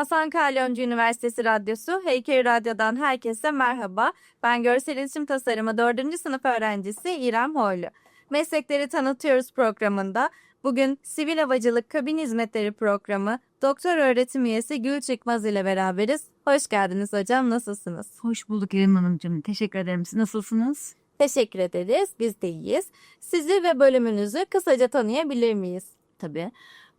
Hasan Kalyoncu Üniversitesi Radyosu Heykel Radyo'dan herkese merhaba. Ben Görsel İletişim Tasarımı 4. sınıf öğrencisi İrem Hoylu. Meslekleri Tanıtıyoruz programında bugün Sivil Havacılık Kabin Hizmetleri Programı Doktor Öğretim Üyesi Gül Çıkmaz ile beraberiz. Hoş geldiniz hocam, nasılsınız? Hoş bulduk İrem Hanımcığım. Teşekkür ederim. Siz nasılsınız? Teşekkür ederiz, biz de iyiyiz. Sizi ve bölümünüzü kısaca tanıyabilir miyiz? Tabii.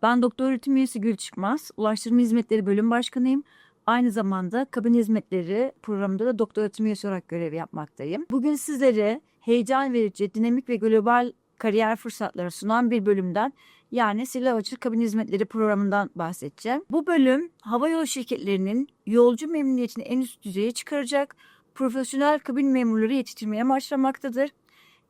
Ben doktor öğretim üyesi Gül Çıkmaz. Ulaştırma Hizmetleri Bölüm Başkanıyım. Aynı zamanda kabin hizmetleri programında da doktor öğretim üyesi olarak görev yapmaktayım. Bugün sizlere heyecan verici, dinamik ve global kariyer fırsatları sunan bir bölümden yani Sivil Havacılık Kabin Hizmetleri programından bahsedeceğim. Bu bölüm havayolu şirketlerinin yolcu memnuniyetini en üst düzeye çıkaracak profesyonel kabin memurları yetiştirmeye amaçlamaktadır.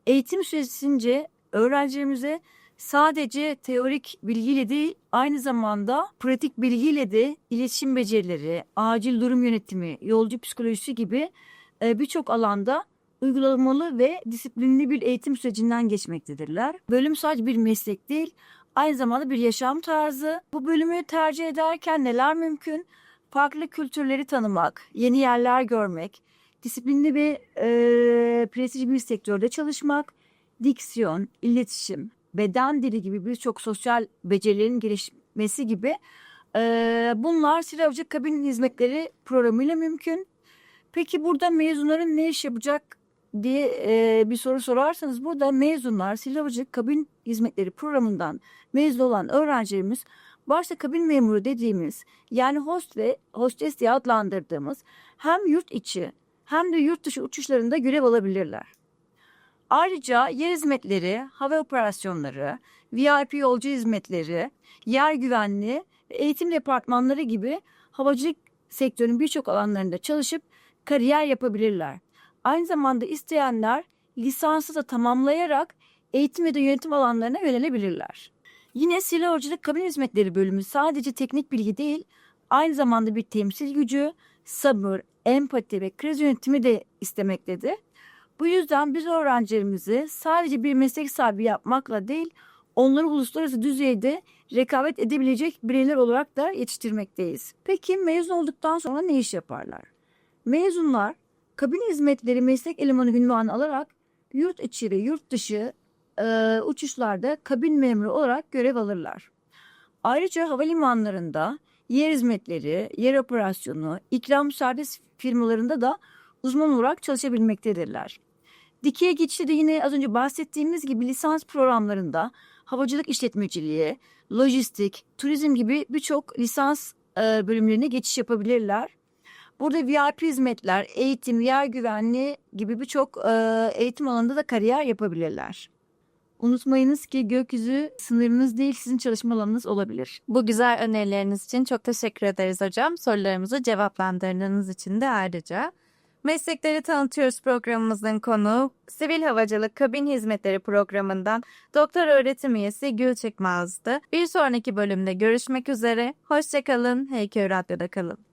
Eğitim süresince öğrencilerimize sadece teorik bilgiyle değil aynı zamanda pratik bilgiyle de iletişim becerileri, acil durum yönetimi, yolcu psikolojisi gibi e, birçok alanda uygulamalı ve disiplinli bir eğitim sürecinden geçmektedirler. Bölüm sadece bir meslek değil, aynı zamanda bir yaşam tarzı. Bu bölümü tercih ederken neler mümkün? Farklı kültürleri tanımak, yeni yerler görmek, disiplinli ve e, prestijli bir sektörde çalışmak, diksiyon, iletişim, beden dili gibi birçok sosyal becerilerin gelişmesi gibi e, bunlar Silavcı Kabin Hizmetleri programıyla mümkün. Peki burada mezunların ne iş yapacak diye e, bir soru sorarsanız burada mezunlar Silavcı Kabin Hizmetleri programından mezun olan öğrencilerimiz başta kabin memuru dediğimiz yani host ve hostes diye adlandırdığımız hem yurt içi hem de yurt dışı uçuşlarında görev alabilirler. Ayrıca yer hizmetleri, hava operasyonları, VIP yolcu hizmetleri, yer güvenliği ve eğitim departmanları gibi havacılık sektörünün birçok alanlarında çalışıp kariyer yapabilirler. Aynı zamanda isteyenler lisansı da tamamlayarak eğitim ve de yönetim alanlarına yönelebilirler. Yine silah havacılık kabin hizmetleri bölümü sadece teknik bilgi değil, aynı zamanda bir temsil gücü, sabır, empati ve kriz yönetimi de istemektedir. Bu yüzden biz öğrencilerimizi sadece bir meslek sahibi yapmakla değil, onları uluslararası düzeyde rekabet edebilecek bireyler olarak da yetiştirmekteyiz. Peki mezun olduktan sonra ne iş yaparlar? Mezunlar kabin hizmetleri meslek elemanı ünvanı alarak yurt içi ve yurt dışı e, uçuşlarda kabin memuru olarak görev alırlar. Ayrıca havalimanlarında yer hizmetleri, yer operasyonu, ikram servis firmalarında da uzman olarak çalışabilmektedirler. Dikey geçişte de yine az önce bahsettiğimiz gibi lisans programlarında havacılık işletmeciliği, lojistik, turizm gibi birçok lisans e, bölümlerine geçiş yapabilirler. Burada VIP hizmetler, eğitim, yer güvenliği gibi birçok e, eğitim alanında da kariyer yapabilirler. Unutmayınız ki gökyüzü sınırınız değil sizin çalışma alanınız olabilir. Bu güzel önerileriniz için çok teşekkür ederiz hocam. Sorularımızı cevaplandırdığınız için de ayrıca. Meslekleri tanıtıyoruz programımızın konuğu Sivil Havacılık Kabin Hizmetleri programından Doktor Öğretim Üyesi Gül Çıkmaz'dı. Bir sonraki bölümde görüşmek üzere. Hoşçakalın. Heyköy Radyo'da kalın.